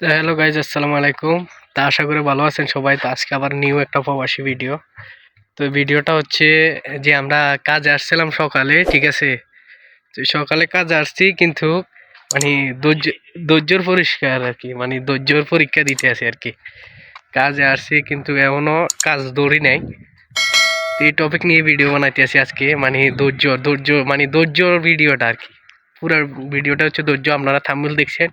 Hello guys আসসালামু আলাইকুম। তা আশা করি ভালো আছেন সবাই। তো আজকে আবার নিউ একটা প্রবাসী ভিডিও তো ভিডিওটা হচ্ছে যে আমরা কাজে আসছিলাম সকালে, ঠিক আছে? তো সকালে কাজে আসছি কিন্তু মানে ধৈর্য, ধৈর্যর পরিষ্কার আর কি মানে ধৈর্যর পরীক্ষা দিতে আছে আর কি। কাজে আসছি কিন্তু এমনও কাজ দৌড়ি নাই। তো এই টপিক নিয়ে ভিডিও বানাইতে আছি আজকে মানে ধৈর্য ধৈর্য মানে ধৈর্যর ভিডিওটা আর কি। পুরো ভিডিওটা হচ্ছে ধৈর্য। আপনারা থাম্বনেল দেখছেন।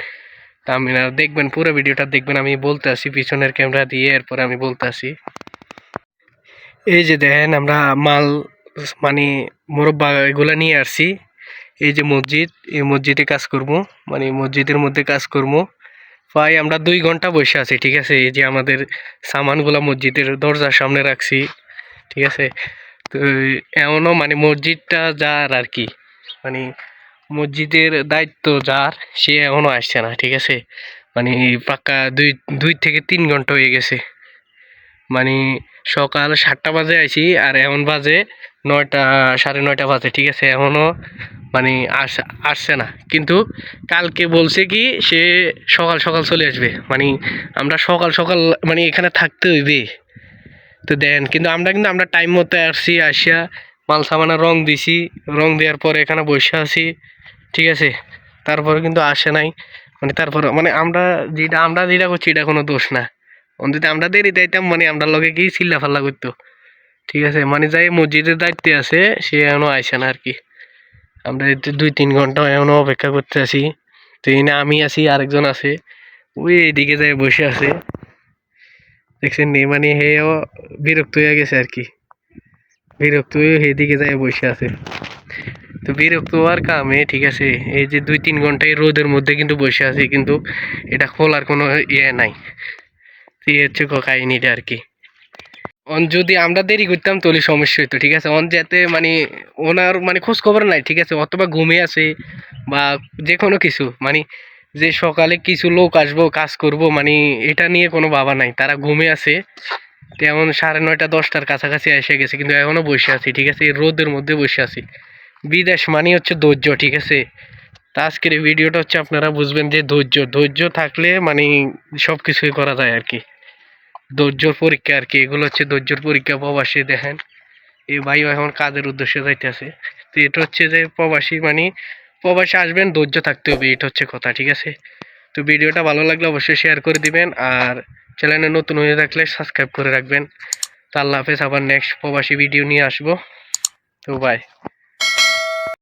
তা আপনারা দেখবেন, পুরো ভিডিওটা দেখবেন, আমি বলতে আসি, পিছনের ক্যামেরা দিয়ে, এরপরে আমি বলতে আসি। এই যে দেখেন, আমরা মাল মানে মোরব্বা এগুলো নিয়ে আসছি। এই যে মসজিদ, এই মসজিদে কাজ করব মানে মসজিদের মধ্যে কাজ করব। প্রায় আমরা দুই ঘণ্টা বসে আছি, ঠিক আছে? এই যে আমাদের সামানগুলো মসজিদের দরজার সামনে রাখছি, ঠিক আছে? তো এমনও মানে মসজিদটা যার আর কি মানে মসজিদের দায়িত্ব যার, সে এখনও আসছে না, ঠিক আছে? মানে পাক্কা দুই দুই থেকে তিন ঘণ্টা হয়ে গেছে। মানে সকাল সাতটা বাজে আইছি, আর এমন বাজে নয়টা, সাড়ে নয়টা বাজে, ঠিক আছে? এখনও মানে আস, আসছে না। কিন্তু কালকে বলছে কি, সে সকাল সকাল চলে আসবে। মানে আমরা সকাল সকাল মানে এখানে থাকতে হইবে। তো দেন, কিন্তু আমরা কিন্তু, আমরা টাইম মতো আসছি, আসিয়া মাল সামানা রং দিছি। রং দেওয়ার পরে এখানে বসে আছি। ঠিক আছে? তারপরে কিন্তু আসে নাই। মানে তারপর মানে আমরা যেটা আমরা যেটা করছি, এটা কোনো দোষ না। অন্তত আমরা দেরি দিতাম মানে আমরা লগে গিয়ে চিল্লা ফাল্লা করতো? ঠিক আছে? মানে যাই মসজিদের দায়িত্বে আছে, সে এখনও আইসে না আর কি। আমরা দুই তিন ঘণ্টা এখনও অপেক্ষা করতে আছি। তো এই আমি আছি, আরেকজন আছে। ওই এইদিকে যায় বসে আছে। দেখছেন নি? মানে হেও বিরক্ত হয়ে গেছে আর কি। বিরক্ত হয়ে সেদিকে যায় বসে আছে। তো বিরক্ত হওয়ার কামে ঠিক আছে, এই যে দুই তিন ঘন্টায় রোদের মধ্যে কিন্তু বসে আছি, কিন্তু এটা খোলার কোনো ইয়ে নাই। তো এই হচ্ছে কাহিনীটা আর কি। অন, যদি আমরা দেরি করতাম তাহলে সমস্যা হতো ঠিক আছে? অন যাতে মানে ওনার মানে খোঁজ খবর নাই, ঠিক আছে? অথবা ঘুমিয়ে আছে বা যে কোনো কিছু মানে যে সকালে কিছু লোক আসব, কাজ করব মানে এটা নিয়ে কোনো বাবা নাই। তারা ঘুমিয়ে আছে, তেমন সাড়ে নয়টা, দশটার কাছাকাছি এসে গেছে, কিন্তু এখনও বসে আছি, ঠিক আছে? রোদের মধ্যে বসে আছি। বিদেশ মানে হচ্ছে ধৈর্য, ঠিক আছে? তা আজকের এই ভিডিওটা হচ্ছে আপনারা বুঝবেন যে ধৈর্য ধৈর্য থাকলে মানে সব কিছুই করা যায় আর কি। ধৈর্যর পরীক্ষা আর কি, এগুলো হচ্ছে ধৈর্যর পরীক্ষা প্রবাসী দেখেন। এই ভাইও এখন কাজের উদ্দেশ্যে যাইতেছে। তো এটা হচ্ছে যে প্রবাসী মানে প্রবাসী আসবেন, ধৈর্য থাকতে হবে, এটা হচ্ছে কথা, ঠিক আছে? তো ভিডিওটা ভালো লাগলে অবশ্যই শেয়ার করে দিবেন আর চ্যানেলে নতুন হয়ে থাকলে সাবস্ক্রাইব করে রাখবেন। তো আল্লাহ হাফেজ, আবার নেক্সট প্রবাসী ভিডিও নিয়ে আসব। তো বাই